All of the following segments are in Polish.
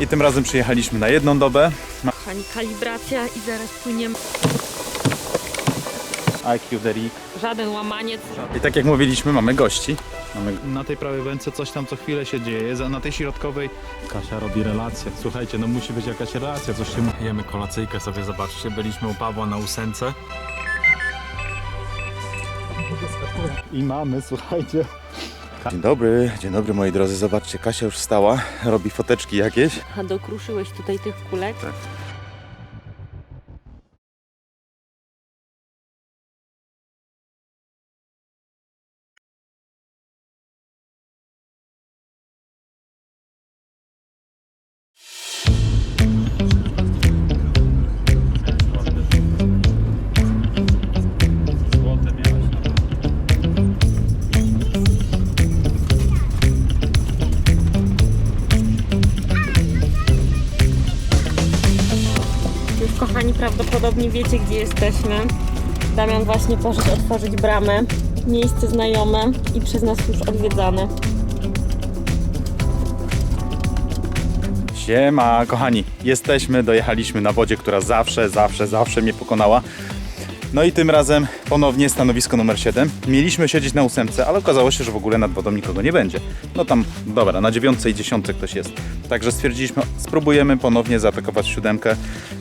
I tym razem przyjechaliśmy na jedną dobę. Kochani, kalibracja i zaraz płyniemy. IQ Derik. Żaden łamaniec. I tak jak mówiliśmy, mamy gości. Mamy Na tej prawej wędce coś tam co chwilę się dzieje, za- na tej środkowej Kasia robi relacje. Słuchajcie, no musi być jakaś relacja, coś się... Jemy kolacyjkę sobie, zobaczcie, byliśmy u Pawła na ósemce. I mamy, słuchajcie, Dzień dobry, dzień dobry moi drodzy. Zobaczcie, Kasia już wstała, robi foteczki jakieś. A dokruszyłeś tutaj tych kulek? Tak. Prawdopodobnie wiecie gdzie jesteśmy. Damian właśnie poszedł otworzyć bramę. Miejsce znajome i przez nas już odwiedzane. Siema, kochani. Jesteśmy, dojechaliśmy na wodzie, która zawsze, zawsze, zawsze mnie pokonała. No i tym razem ponownie stanowisko numer 7. Mieliśmy siedzieć na ósemce, ale okazało się, że w ogóle nad wodą nikogo nie będzie. No tam, dobra, na dziewiątce i dziesiątce ktoś jest. Także stwierdziliśmy, spróbujemy ponownie zaatakować siódemkę.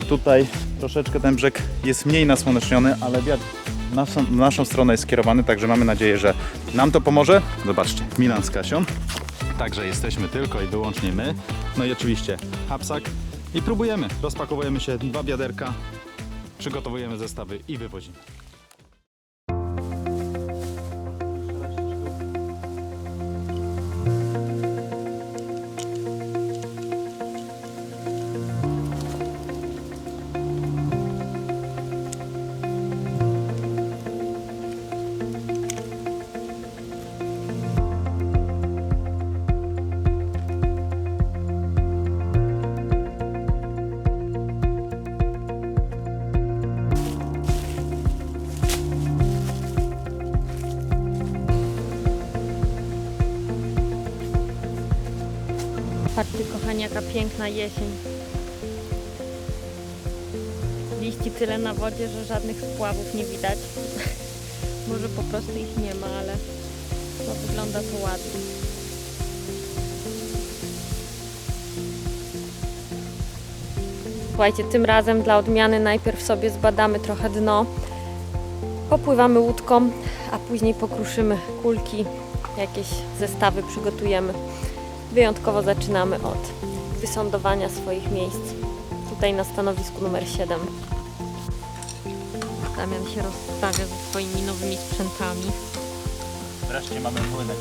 Tutaj troszeczkę ten brzeg jest mniej nasłoneczniony, ale wiatr naszą, naszą stronę jest skierowany, także mamy nadzieję, że nam to pomoże. Zobaczcie, Milan z Kasią. Także jesteśmy tylko i wyłącznie my. No i oczywiście hapsak. I próbujemy. Rozpakowujemy się dwa biaderka, przygotowujemy zestawy i wywozimy. Piękna jesień. Liści tyle na wodzie, że żadnych spławów nie widać. Może po prostu ich nie ma, ale no, wygląda to ładnie. Słuchajcie, tym razem dla odmiany najpierw sobie zbadamy trochę dno. Popływamy łódką, a później pokruszymy kulki, jakieś zestawy przygotujemy. Wyjątkowo zaczynamy od wysądowania swoich miejsc. Tutaj na stanowisku numer 7. Damian się rozstawia ze swoimi nowymi sprzętami. Wreszcie mamy płynek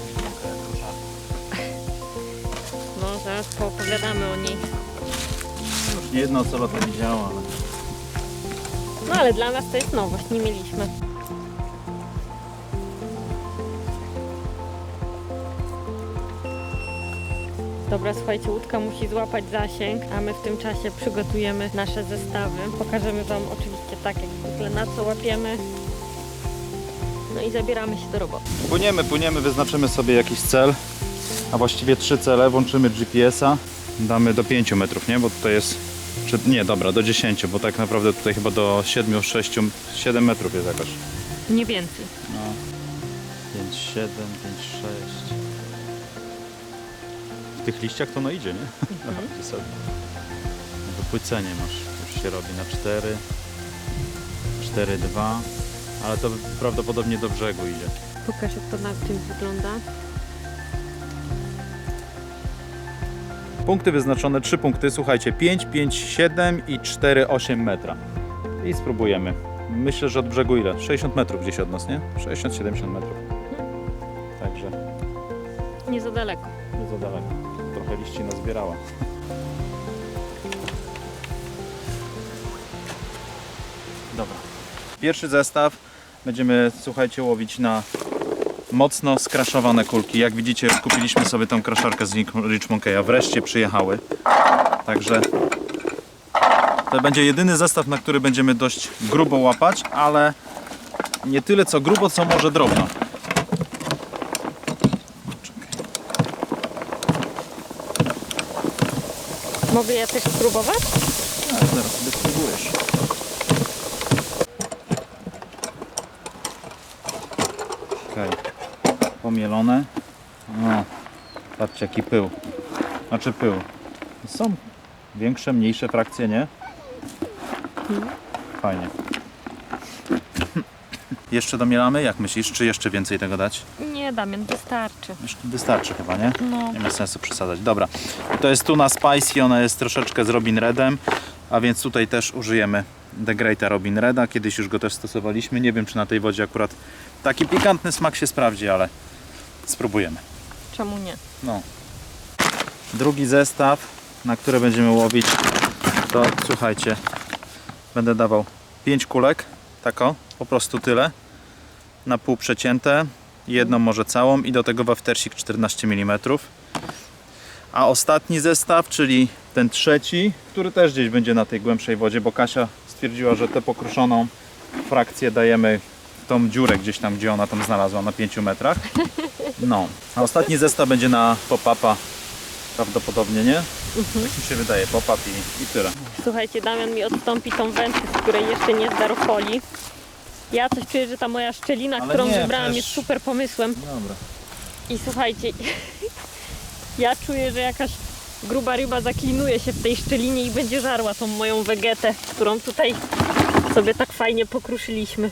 No, zaraz poopowiadamy o niej. Już nie jedna osoba to widziała, ale... No ale dla nas to jest nowość, nie mieliśmy. Dobra, słuchajcie, łódka musi złapać zasięg, a my w tym czasie przygotujemy nasze zestawy. Pokażemy Wam oczywiście tak jak zwykle na co łapiemy. No i zabieramy się do roboty. Płyniemy, płyniemy, wyznaczymy sobie jakiś cel, a właściwie trzy cele, włączymy GPS-a, damy do 5 metrów, nie? Bo tutaj jest, czy, nie, dobra, do 10, bo tak naprawdę tutaj chyba do 7, 6, 7 metrów jest jakoś. Nie więcej. No. 5, 7, 5, 6. W tych liściach to no idzie, nie? Mhm. Wypłycenie masz, już się robi na 4, 4, 2, ale to prawdopodobnie do brzegu idzie. Pokaż jak to na tym wygląda. Punkty wyznaczone, trzy punkty, słuchajcie, 5, 5, 7 i 4, 8 metra. I spróbujemy. Myślę, że od brzegu ile? 60 metrów gdzieś od nas, nie? 60-70 metrów. Także Nie za daleko. nie za daleko. Trochę liści nazbierała. Dobra. Pierwszy zestaw będziemy, słuchajcie, łowić na mocno skraszowane kulki. Jak widzicie, już kupiliśmy sobie tą kraszarkę z Rich- Monkeya. Wreszcie przyjechały. Także to będzie jedyny zestaw, na który będziemy dość grubo łapać, ale nie tyle co grubo, co może drobno. Mogę ja też spróbować? Tak, zaraz sobie spróbujesz. Okej. Pomielone. O, patrzcie jaki pył. Znaczy pył. Są większe, mniejsze frakcje, nie? Fajnie. Jeszcze domielamy? Jak myślisz? Czy jeszcze więcej tego dać? Nie, Damian, wystarczy. Jeszcze wystarczy chyba, nie? No. Nie ma sensu przesadzać. Dobra. To jest tuna spicy, ona jest troszeczkę z Robin Redem, a więc tutaj też użyjemy The Greata Robin Reda. Kiedyś już go też stosowaliśmy. Nie wiem, czy na tej wodzie akurat taki pikantny smak się sprawdzi, ale spróbujemy. Czemu nie? No. Drugi zestaw, na które będziemy łowić, to słuchajcie, będę dawał 5 kulek, tako, po prostu tyle, na pół przecięte, jedną może całą i do tego waftersik 14 mm. A ostatni zestaw, czyli ten trzeci, który też gdzieś będzie na tej głębszej wodzie, bo Kasia stwierdziła, że tę pokruszoną frakcję dajemy tą dziurę gdzieś tam, gdzie ona tam znalazła na 5 metrach. No, a ostatni zestaw będzie na pop-upa prawdopodobnie, nie? Tak mi się wydaje, pop-up i, i tyle. Słuchajcie, Damian mi odstąpi tą wędkę, z której jeszcze nie zdarł folii. Ja coś czuję, że ta moja szczelina, Ale którą nie, wybrałam przecież- jest super pomysłem. Dobra. I słuchajcie, ja czuję, że jakaś gruba ryba zaklinuje się w tej szczelinie i będzie żarła tą moją wegetę, którą tutaj sobie tak fajnie pokruszyliśmy.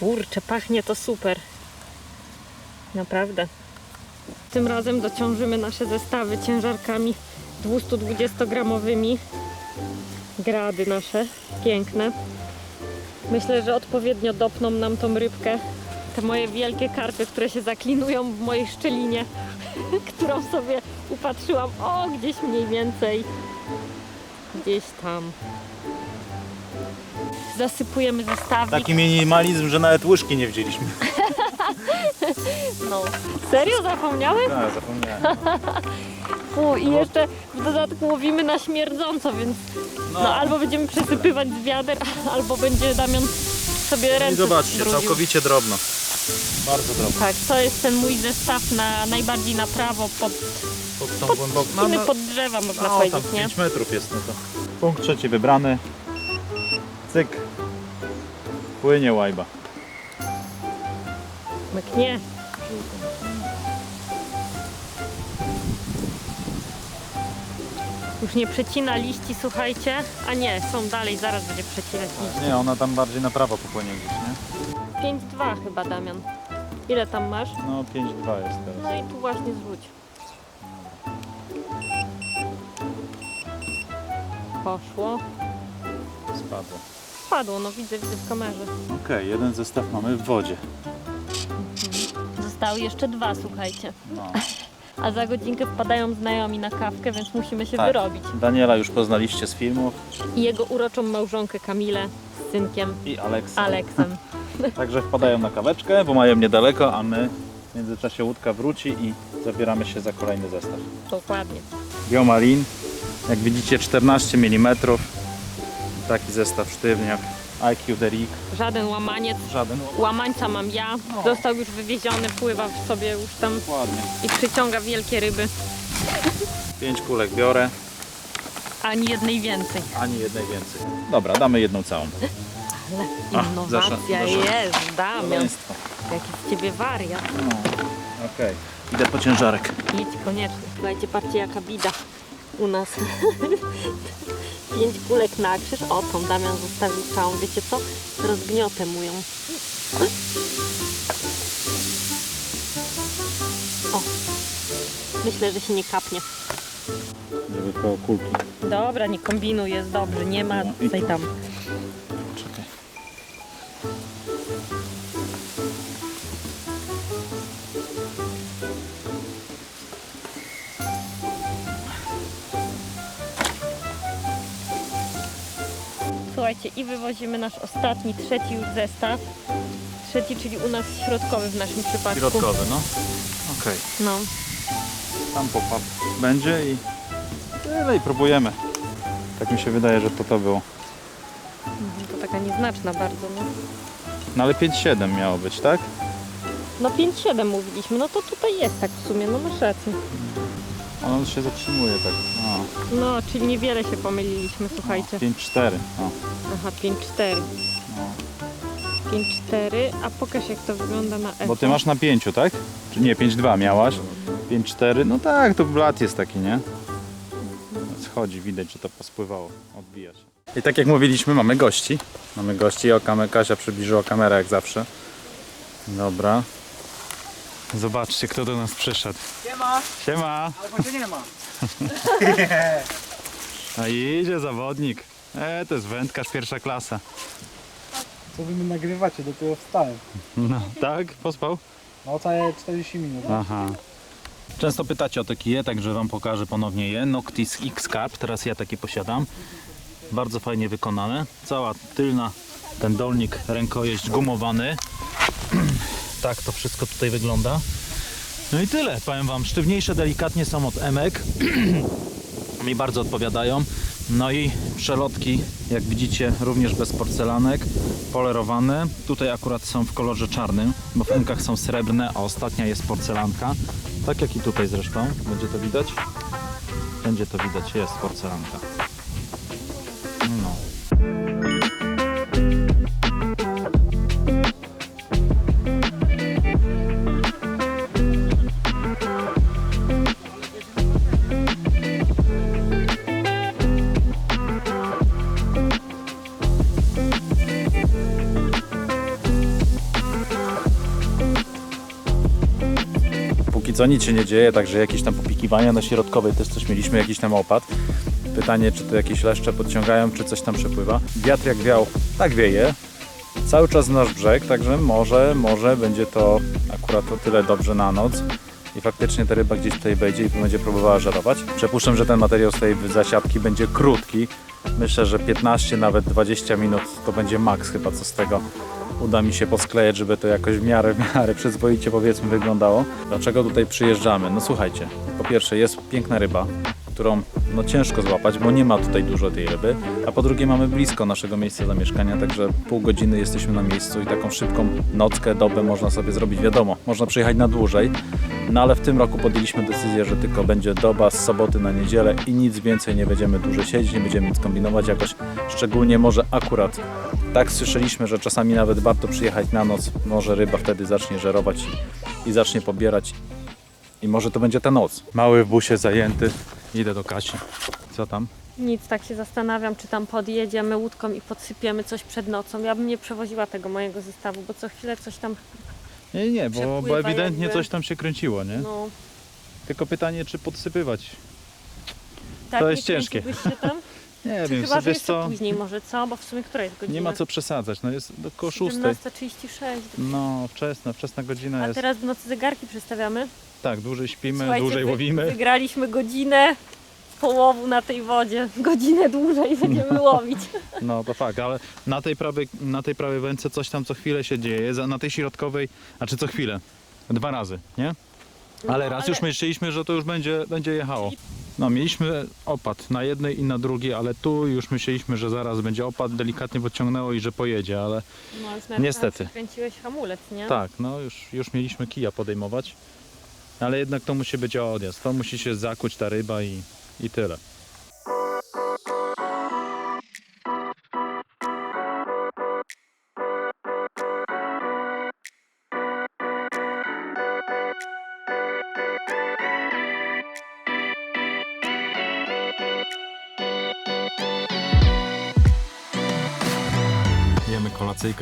Kurczę, pachnie to super. Naprawdę. Tym razem dociążymy nasze zestawy ciężarkami 220-gramowymi. Grady nasze, piękne. Myślę, że odpowiednio dopną nam tą rybkę. Te moje wielkie karpy, które się zaklinują w mojej szczelinie, którą sobie upatrzyłam, o, gdzieś mniej więcej, gdzieś tam. Zasypujemy zestawik. Taki minimalizm, że nawet łyżki nie wzięliśmy. No. Serio zapomniałeś? Tak, zapomniałem. I jeszcze w dodatku łowimy na śmierdząco, więc no, albo będziemy przesypywać z wiader, albo będzie Damian sobie No I ręce zobaczcie, zbrudził. całkowicie drobno. Bardzo drobno. Tak, to jest ten mój zestaw na najbardziej na prawo, pod, Pod tą pod, głęboką... w sumie pod drzewa można no, tam powiedzieć, nie? 5 metrów jest no to. Punkt trzeci wybrany. Cyk. Płynie łajba. Mknie. Już nie przecina liści, słuchajcie. A nie, są dalej, zaraz będzie przecinać liści. Nie, ona tam bardziej na prawo popłynie gdzieś, nie? 5-2 chyba, Damian. Ile tam masz? No 5-2 jest teraz. No i tu właśnie zwróć. Poszło. Spadło. Spadło, no widzę, widzę w kamerze. Okej, jeden zestaw mamy w wodzie. Zostały jeszcze dwa, słuchajcie. No. A za godzinkę wpadają znajomi na kawkę, więc musimy się Tak. wyrobić. Daniela już poznaliście z filmów I jego uroczą małżonkę Kamilę z synkiem i Aleksa. Aleksem. Także wpadają na kaweczkę, bo mają niedaleko, a my w międzyczasie łódka wróci i zabieramy się za kolejny zestaw. Dokładnie. Biomarin, jak widzicie 14 mm. Taki zestaw sztywniak. IQ Derik, Żaden łamaniec. żaden. Łamańca mam ja. No. Został już wywieziony, pływa sobie już tam Ładnie. i przyciąga wielkie ryby. 5 kulek biorę, Ani jednej więcej. ani jednej więcej. Dobra, damy jedną całą. Ach, Innowacja zasza- jest, Damian. Szaleństwo. Jaki z ciebie wariat. No. Okej, idę po ciężarek. Idź koniecznie. Słuchajcie, patrzcie jaka bida u nas. Pięć kulek na krzyż. O, tą Damian zostawił całą. Wiecie co? Rozgniotę mu ją. O. Myślę, że się nie kapnie. Żeby koło kulki. Dobra, nie kombinuj, jest dobrze. Nie ma No tutaj tu. tam. Słuchajcie, i wywozimy nasz ostatni, trzeci już zestaw. Trzeci, czyli u nas środkowy w naszym przypadku. Środkowy, no. Okej. No. Tam pop-up będzie i tyle i próbujemy. Tak mi się wydaje, że to to było. Mhm, To taka nieznaczna bardzo, no. No ale 5-7 miało być, tak? No 5-7 mówiliśmy, no to tutaj jest tak w sumie, no masz rację. On się zatrzymuje tak. No, No, czyli niewiele się pomyliliśmy, słuchajcie. 5-4. No. Aha, 5-4. 5-4, a pokaż jak to wygląda na echo. Bo ty masz na 5, tak? Czy nie, 5-2 miałaś? 5-4, no tak, to blat jest taki, nie? Schodzi, widać, że to pospływało, odbija się. I tak jak mówiliśmy, mamy gości. Mamy gości, o kamerę, Kasia przybliżyła kamerę jak zawsze. Dobra. Zobaczcie, kto do nas przyszedł. Siema! Siema! Albo się nie ma. A idzie zawodnik. E, to jest wędkarz pierwsza klasa. Co wy mi nagrywacie? Dopiero wstałem. No, tak? Pospał? No całe 40 minut. Aha. Często pytacie o te kije, także Wam pokażę ponownie je. Noctis X Carp, teraz ja takie posiadam. Bardzo fajnie wykonane. Cała tylna, ten dolnik, rękojeść gumowany. Tak to wszystko tutaj wygląda. No i tyle, powiem Wam, sztywniejsze delikatnie są od emek. Mi bardzo odpowiadają. No i przelotki, jak widzicie, również bez porcelanek, polerowane. Tutaj akurat są w kolorze czarnym, bo w emkach są srebrne, a ostatnia jest porcelanka. Tak jak i tutaj zresztą. Będzie to widać? Będzie to widać, jest porcelanka. Póki co nic się nie dzieje, także jakieś tam popikiwania na środkowej też coś mieliśmy, jakiś tam opad. Pytanie, czy to jakieś leszcze podciągają, czy coś tam przepływa. Wiatr jak wiał, tak wieje. Cały czas nasz brzeg, także może, może będzie to akurat o tyle dobrze na noc. I faktycznie ta ryba gdzieś tutaj wejdzie i będzie próbowała żerować. Przypuszczam, że ten materiał z tej zasiadki będzie krótki. Myślę, że 15, nawet 20 minut to będzie maks chyba co z tego uda mi się posklejać, żeby to jakoś w miarę, w miarę przyzwoicie powiedzmy wyglądało. Dlaczego tutaj przyjeżdżamy? No słuchajcie, po pierwsze jest piękna ryba, którą no ciężko złapać, bo nie ma tutaj dużo tej ryby, a po drugie mamy blisko naszego miejsca zamieszkania, także pół godziny jesteśmy na miejscu i taką szybką nockę, dobę można sobie zrobić, wiadomo, można przyjechać na dłużej, no ale w tym roku podjęliśmy decyzję, że tylko będzie doba z soboty na niedzielę i nic więcej nie będziemy dłużej siedzieć, nie będziemy nic kombinować jakoś, szczególnie może akurat tak słyszeliśmy, że czasami nawet warto przyjechać na noc, może ryba wtedy zacznie żerować i, i zacznie pobierać i może to będzie ta noc. Mały w busie zajęty, idę do Kasi. Co tam? Nic, tak się zastanawiam, czy tam podjedziemy łódką i podsypiemy coś przed nocą. Ja bym nie przewoziła tego mojego zestawu, bo co chwilę coś tam, Nie, nie, bo, bo Przepływa ewidentnie jakby. coś tam się kręciło, nie? no... Tylko pytanie, czy podsypywać. Tak, To nie jest ciężkie. kręciłbyś się tam? Nie wiem, chyba, że wiesz jeszcze co, później może, co? Bo w sumie która jest godzina? nie ma co przesadzać, no jest do koło szóstej. 17.36. No, wczesna, wczesna godzina A jest. teraz w nocy zegarki przestawiamy. Tak, dłużej śpimy, Słuchajcie, dłużej wy- łowimy. Wygraliśmy godzinę połowu na tej wodzie. Godzinę dłużej będziemy łowić. No to fakt, ale na tej prawej, na tej prawej wędce coś tam co chwilę się dzieje, za- na tej środkowej, znaczy co chwilę, dwa razy, nie? Ale No, raz ale- już myśleliśmy, że to już będzie, będzie jechało. No mieliśmy opad na jednej i na drugiej, ale tu już myśleliśmy, że zaraz będzie opad, delikatnie podciągnęło i że pojedzie, ale No, Niestety. Kręciłeś hamulec, nie? tak, no już, już mieliśmy kija podejmować. Ale jednak to musi być odjazd, to musi się zakuć ta ryba i, i tyle.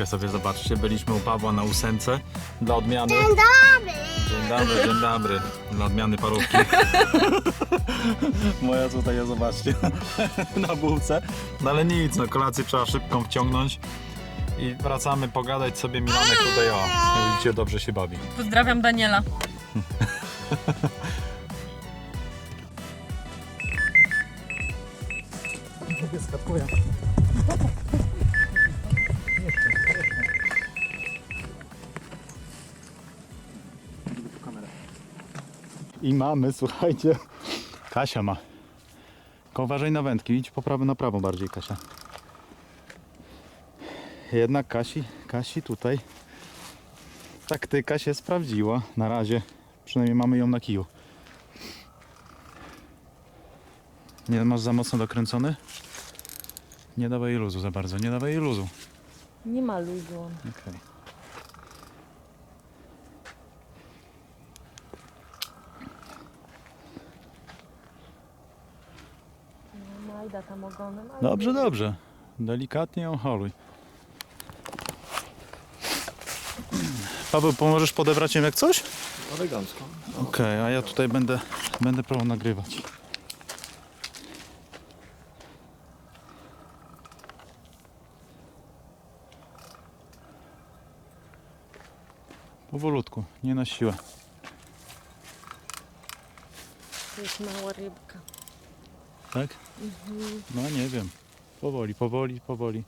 Kolacyjkę sobie, zobaczcie, byliśmy u Pawła na ósemce dla odmiany. Dzień dobry! Dzień dobry, dzień dobry. Dla odmiany parówki. Moja tutaj, jest, zobaczcie, na bułce. No ale nic, no kolację trzeba szybką wciągnąć. I wracamy pogadać sobie, Milanek tutaj, o, widzicie, dobrze się bawi. Pozdrawiam Daniela. Wyskakuję. I mamy, słuchajcie, Kasia ma. Uważaj na wędki, idź po prawo na prawo bardziej, Kasia. Jednak Kasi, Kasi tutaj taktyka się sprawdziła. Na razie przynajmniej mamy ją na kiju. Nie masz za mocno dokręcony? Nie dawaj jej luzu za bardzo, nie dawaj jej luzu. Nie ma luzu. Okej. No, Tam ogonem. ale Dobrze, dobrze. Delikatnie ją holuj. Paweł, pomożesz podebrać ją jak coś? Elegancko. Okej, a ja tutaj będę, będę próbował nagrywać. Powolutku, nie na siłę. To jest mała rybka. Tak? No nie wiem. Powoli, powoli, powoli.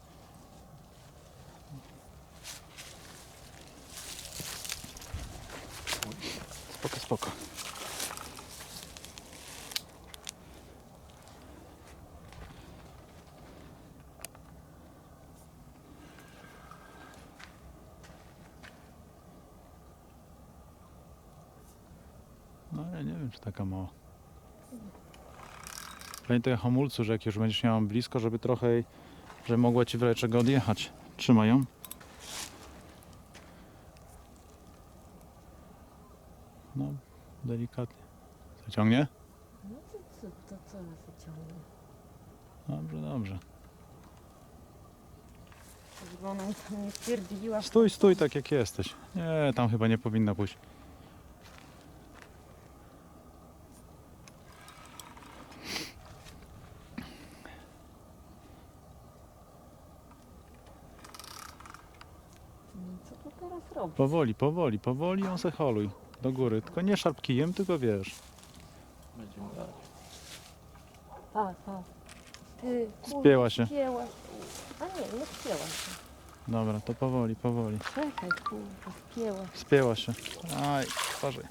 Spoko, spoko. No ja nie wiem, czy taka mała. Pamiętaj o hamulcu, że jak już będziesz miała blisko, żeby trochę że mogła ci w razie czego odjechać. Trzymaj ją. No, delikatnie. Zaciągnie? No to co, to co nas wyciągnie? Dobrze, dobrze. Żeby ona mi tam nie stwierdziła. Stój, stój tak jak jesteś. Nie, tam chyba nie powinna pójść. Co tu teraz robi? Powoli, powoli, powoli ją se holuj. Do góry. Tylko nie szarp kijem, tylko wiesz. Będziemy dać. Tak, tak. Ty, kurde, Spięła się. Spięła. A nie, nie spięła się. Dobra, to powoli, powoli. Czekaj, kurde, spięła. Spięła się. Aj, uważaj.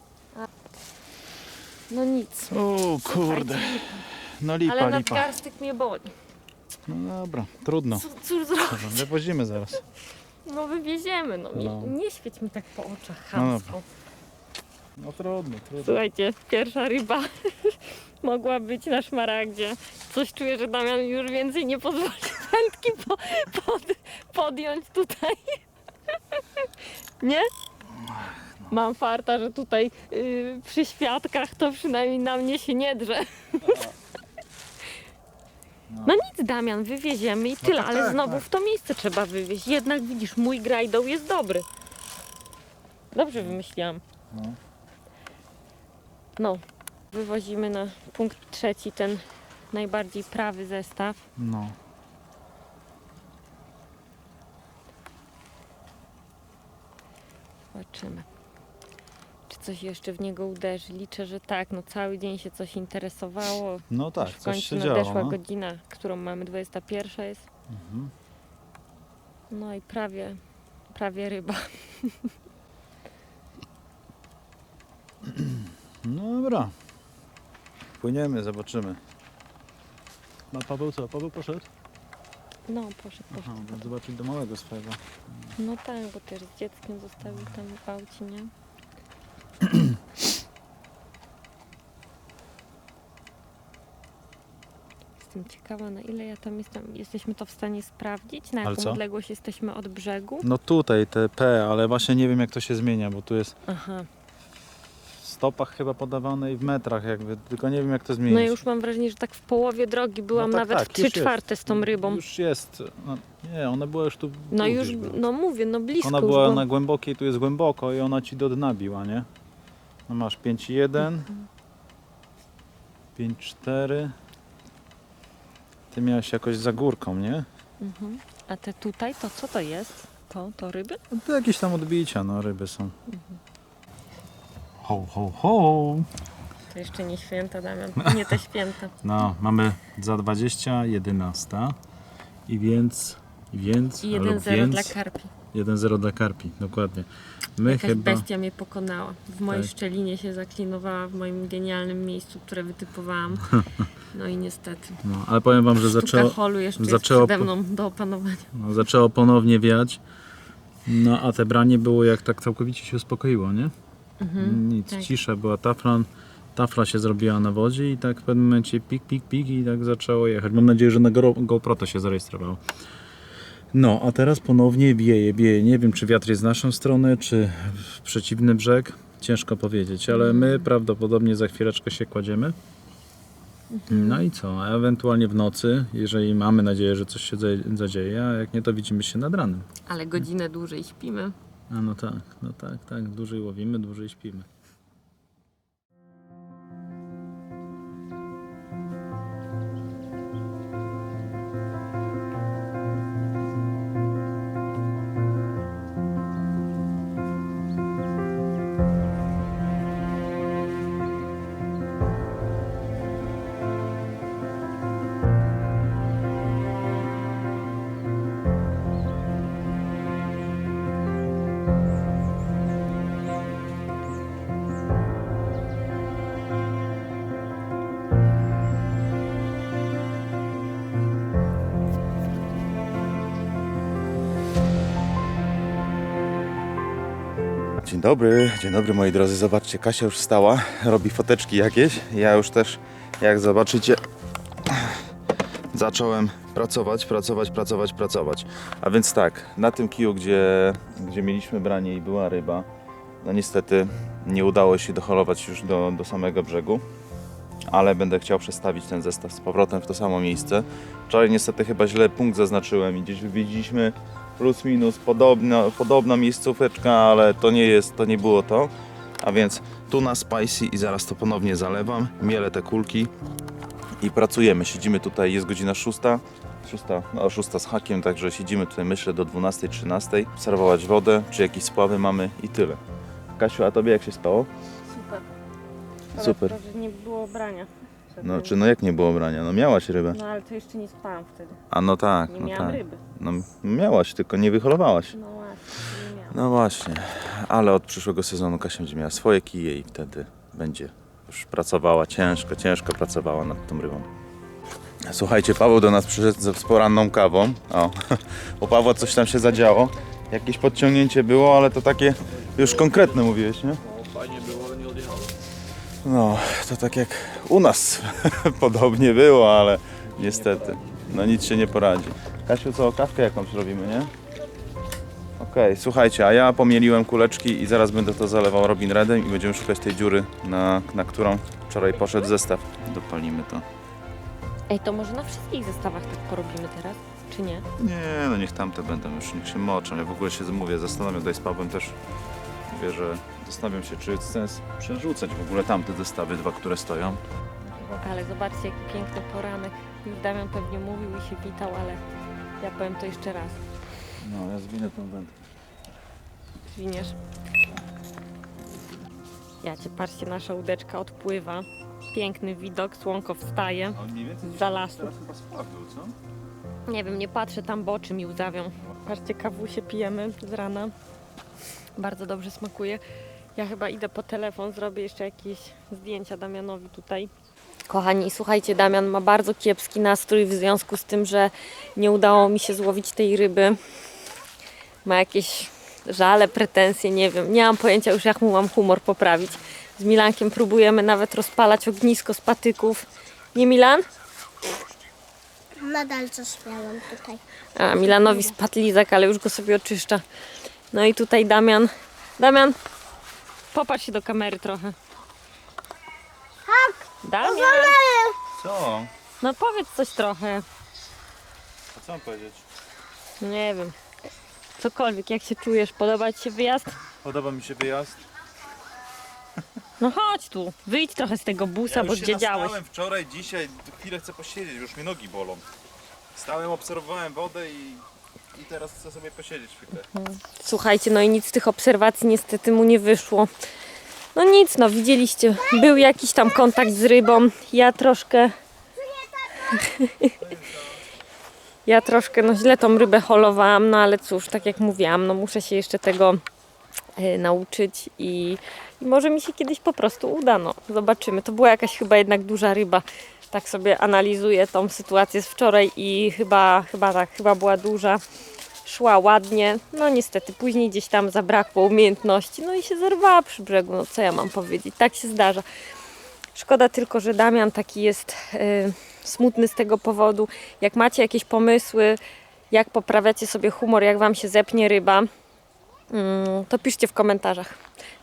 No nic. O kurde. No lipa, Ale lipa. nadgarstek mnie boli. No dobra, trudno. Co, cóż zrobić? Dobra, Wywodzimy zaraz. No wywieziemy, no. Nie, No. nie świeć mi tak po oczach No chamsko. No trudno, trudno. Słuchajcie, pierwsza ryba mogła być na szmaragdzie. Coś czuję, że Damian już więcej nie pozwoli wędki po, pod, podjąć tutaj. Nie? Mam farta, że tutaj y, przy świadkach to przynajmniej na mnie się nie drze. No nic Damian, wywieziemy i tyle, tak, ale tak, znowu tak. w to miejsce trzeba wywieźć. Jednak widzisz, mój grajdoł jest dobry. Dobrze wymyśliłam. No. No, wywozimy na punkt trzeci ten najbardziej prawy zestaw. No. Zobaczymy. Coś jeszcze w niego uderzy? Liczę, że tak. No cały dzień się coś interesowało. No tak, Już w coś końcu się nadeszła działo. No. godzina, którą mamy, 21 jest. Mhm. No i prawie, prawie ryba. No dobra. Płyniemy, zobaczymy. Ma Paweł co? Paweł poszedł? No, proszę. Aha, zobaczyć do małego swojego. No tak, bo też z dzieckiem zostawił tam w aucie, nie? Jestem ciekawa, na ile ja tam jestem. Jesteśmy to w stanie sprawdzić? Na Ale jaką co? odległość jesteśmy od brzegu? No tutaj te P, ale właśnie nie wiem jak to się zmienia, bo tu jest Aha. w stopach chyba podawane i w metrach jakby, tylko nie wiem jak to zmienić. No ja już mam wrażenie, że tak w połowie drogi byłam tak, nawet tak, w już 3 jest. czwarte z tą rybą. Już jest. No, nie, ona była już tu. No już, była. no mówię, no blisko Ona już była na głębokiej, tu jest głęboko i ona ci do dna biła, nie? No masz 5,1, 5,4. Ty miałeś jakoś za górką, nie? Mhm. A te tutaj, to co to jest? To, to ryby? No to jakieś tam odbicia, no ryby są. Ho, ho, ho! To jeszcze nie święta, Damian. Nie te święta. No, mamy za 20, 11 i więc, więc, I lub 1-0 więc, dla karpi. 1-0 dla karpi, dokładnie. My Jakaś chyba, bestia mnie pokonała. W mojej Tak. szczelinie się zaklinowała w moim genialnym miejscu, które wytypowałam. No i niestety. no, ale powiem wam, że zaczęło, zaczęło do opanowania. no, zaczęło ponownie wiać, no a te branie było jak tak całkowicie się uspokoiło, nie? Mhm. Nic, tak. cisza była, tafran Tafla się zrobiła na wodzie i tak w pewnym momencie pik, pik, pik i tak zaczęło jechać. Mam nadzieję, że na Go- GoPro to się zarejestrowało. No, a teraz ponownie wieje, wieje. Nie wiem, czy wiatr jest z naszą stronę, czy w przeciwny brzeg. Ciężko powiedzieć, ale my prawdopodobnie za chwileczkę się kładziemy. No i co? A ewentualnie w nocy, jeżeli mamy nadzieję, że coś się za- zadzieje, a jak nie, to widzimy się nad ranem. Ale godzinę dłużej śpimy. A no tak, no tak, tak. Dłużej łowimy, dłużej śpimy. Dobry, dzień dobry moi drodzy. Zobaczcie, Kasia już wstała, robi foteczki jakieś. Ja już też, jak zobaczycie, zacząłem pracować, pracować, pracować, pracować. A więc tak, na tym kiju, gdzie, gdzie mieliśmy branie i była ryba, no niestety nie udało się doholować już do, do samego brzegu, ale będę chciał przestawić ten zestaw z powrotem w to samo miejsce. Wczoraj niestety chyba źle punkt zaznaczyłem i gdzieś widzieliśmy plus minus podobna, podobna miejscóweczka, ale to nie jest, to nie było to. A więc tu na spicy i zaraz to ponownie zalewam, mielę te kulki i pracujemy. Siedzimy tutaj, jest godzina 6, 6, no 6 z hakiem, także siedzimy tutaj myślę do 12, 13, serwować wodę, czy jakieś spławy mamy i tyle. Kasiu, a tobie jak się spało? Super. Super. To, że nie było brania. No czy no jak nie było brania? No miałaś rybę. No ale to jeszcze nie spałam wtedy. A no tak, Nie no miałam tak. ryby. No miałaś, tylko nie wyholowałaś. No właśnie, nie miałam. No właśnie, ale od przyszłego sezonu Kasia będzie miała swoje kije i wtedy będzie już pracowała ciężko, ciężko pracowała nad tą rybą. Słuchajcie, Paweł do nas przyszedł ze- z poranną kawą. O, u Pawła coś tam się zadziało. Jakieś podciągnięcie było, ale to takie już konkretne mówiłeś, nie? No, fajnie było, ale nie odjechało. No, to tak jak u nas podobnie było, ale niestety, no nic się nie poradzi. Kasiu, co, kawkę jakąś robimy, nie? Okej, słuchajcie, a ja pomieliłem kuleczki i zaraz będę to zalewał Robin Redem i będziemy szukać tej dziury, na, na którą wczoraj poszedł zestaw. Dopalimy to. Ej, to może na wszystkich zestawach tak porobimy teraz? Czy nie? Nie, no niech tamte będą już, niech się moczą. Ja w ogóle się mówię, zastanawiam tutaj z Pawłem też. Mówię, że zastanawiam się, czy jest sens przerzucać w ogóle tamte zestawy, dwa, które stoją. Ale zobaczcie, jaki piękny poranek. Już Damian pewnie mówił i się witał, ale ja powiem to jeszcze raz. No, ja zwinę tą wędkę. Zwiniesz. Ja cię, patrzcie, nasza łódeczka odpływa. Piękny widok, słonko wstaje. On Za lasu. teraz chyba spławił, co? Nie wiem, nie patrzę tam, bo oczy mi łzawią. Patrzcie, kawusie pijemy z rana. Bardzo dobrze smakuje. Ja chyba idę po telefon, zrobię jeszcze jakieś zdjęcia Damianowi tutaj. Kochani, słuchajcie, Damian ma bardzo kiepski nastrój w związku z tym, że nie udało mi się złowić tej ryby. Ma jakieś żale, pretensje, nie wiem. Nie mam pojęcia już, jak mu mam humor poprawić. Z Milankiem próbujemy nawet rozpalać ognisko z patyków. Nie Milan? Nadal coś miałam tutaj. A, Milanowi spadł lizak, ale już go sobie oczyszcza. No i tutaj Damian. Damian, popatrz się do kamery trochę. Tak. Damian, Co? no powiedz coś trochę. A co mam powiedzieć? Nie wiem. Cokolwiek, jak się czujesz? Podoba Ci się wyjazd? Podoba mi się wyjazd. No chodź tu, wyjdź trochę z tego busa, bo gdzie działeś. nastałem wczoraj, dzisiaj, chwilę chcę posiedzieć, już mi nogi bolą. Stałem, obserwowałem wodę i, i teraz chcę sobie posiedzieć chwilę. Słuchajcie, no i nic z tych obserwacji niestety mu nie wyszło. No nic, no widzieliście, był jakiś tam kontakt z rybą. Ja troszkę. Ja troszkę, no źle tą rybę holowałam, no ale cóż, tak jak mówiłam, no muszę się jeszcze tego e, nauczyć i, i może mi się kiedyś po prostu uda, no zobaczymy. To była jakaś chyba jednak duża ryba. Tak sobie analizuję tą sytuację z wczoraj i chyba, chyba tak, chyba była duża szła ładnie. No niestety, później gdzieś tam zabrakło umiejętności, no i się zerwała przy brzegu. No co ja mam powiedzieć, tak się zdarza. Szkoda tylko, że Damian taki jest y, smutny z tego powodu. Jak macie jakieś pomysły, jak poprawiacie sobie humor, jak wam się zepnie ryba, mm, to piszcie w komentarzach.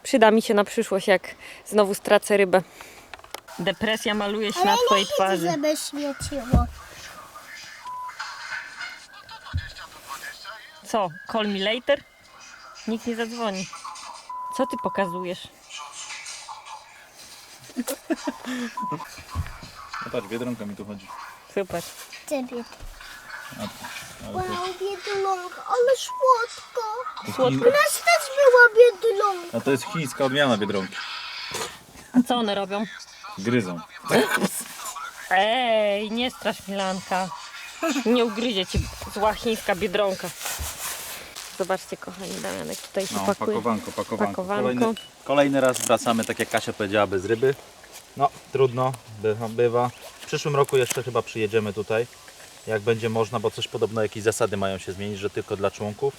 Przyda mi się na przyszłość, jak znowu stracę rybę. Depresja maluje się na twojej twarzy. żeby świeciło. Co, call me later? Nikt nie zadzwoni. Co ty pokazujesz? No patrz, Biedronka mi tu chodzi. Super. Ciebie. Wow, biedulonka, ale słodko. Słodko. U nas też była biedulonka. A to jest chińska odmiana Biedronki. A co one robią? Gryzą. Ej, nie strasz Milanka. Nie ugryzie cię zła chińska biedronka. Zobaczcie, kochani, Damianek tutaj się No, pakuje. pakowanko, pakowanko. Pakowanko. Kolejny, kolejny raz wracamy, tak jak Kasia powiedziała, bez ryby. No, trudno, bywa, bywa. W przyszłym roku jeszcze chyba przyjedziemy tutaj, jak będzie można, bo coś podobno, jakieś zasady mają się zmienić, że tylko dla członków.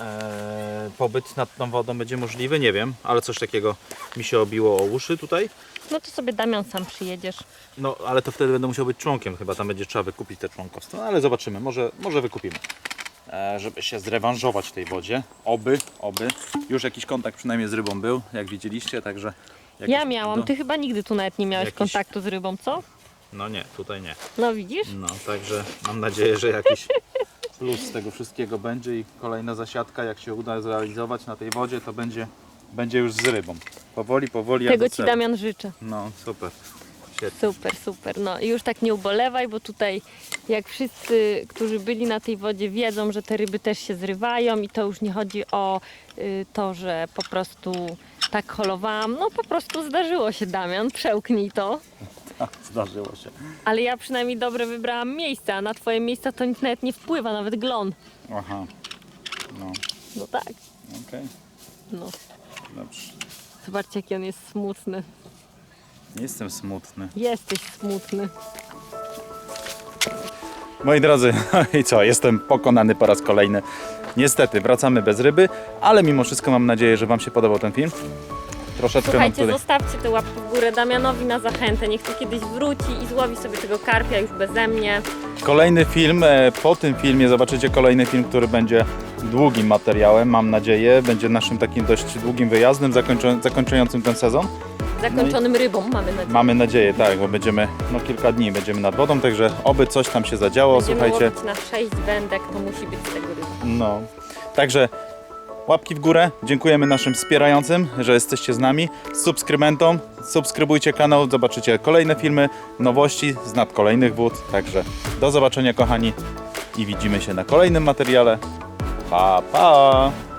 Eee, pobyt nad tą wodą będzie możliwy, nie wiem, ale coś takiego mi się obiło o uszy tutaj. No to sobie Damian sam przyjedziesz. No, ale to wtedy będę musiał być członkiem, chyba tam będzie trzeba wykupić te członkostwo, no, ale zobaczymy, może, może wykupimy. E, żeby się zrewanżować w tej wodzie. Oby, oby. Już jakiś kontakt przynajmniej z rybą był, jak widzieliście, także... Ja jakiś- miałam, no, ty chyba nigdy tu nawet nie miałeś Jakiś- kontaktu z rybą, co? No nie, tutaj nie. No widzisz? No, także mam nadzieję, że jakiś plus z tego wszystkiego będzie i kolejna zasiadka, jak się uda zrealizować na tej wodzie, to będzie, będzie już z rybą. Powoli, powoli. jak Tego ci. Damian życzę. No, super. Świetnie. Super, super. No i już tak nie ubolewaj, bo tutaj jak wszyscy, którzy byli na tej wodzie wiedzą, że te ryby też się zrywają i to już nie chodzi o y, to, że po prostu tak holowałam. No po prostu zdarzyło się, Damian, przełknij to. Zdarzyło się. Ale ja przynajmniej dobre wybrałam miejsca, a na twoje miejsca to nic nawet nie wpływa, nawet glon. Aha. No, No tak, okej. no. Dobrze. Zobaczcie, jaki on jest smutny. Nie jestem smutny. Jesteś smutny. Moi drodzy, no i co? Jestem pokonany po raz kolejny. Niestety, wracamy bez ryby, ale mimo wszystko mam nadzieję, że Wam się podobał ten film. Troszeczkę nam Słuchajcie, tutaj... zostawcie tę łapkę w górę Damianowi na zachętę. Niech tu kiedyś wróci i złowi sobie tego karpia już beze mnie. Kolejny film, e, po tym filmie zobaczycie kolejny film, który będzie długim materiałem, mam nadzieję. Będzie naszym takim dość długim wyjazdem zakończającym ten sezon. Zakończonym rybą, mamy nadzieję. Mamy nadzieję, tak, bo będziemy, no kilka dni będziemy nad wodą, także oby coś tam się zadziało, Będziemy słuchajcie. na 6 wędek, to musi być z tego ryba. No, także łapki w górę. Dziękujemy naszym wspierającym, że jesteście z nami. Subskrybentom, subskrybujcie kanał, zobaczycie kolejne filmy, nowości z nad kolejnych wód. Także do zobaczenia, kochani, i widzimy się na kolejnym materiale. Pa, pa!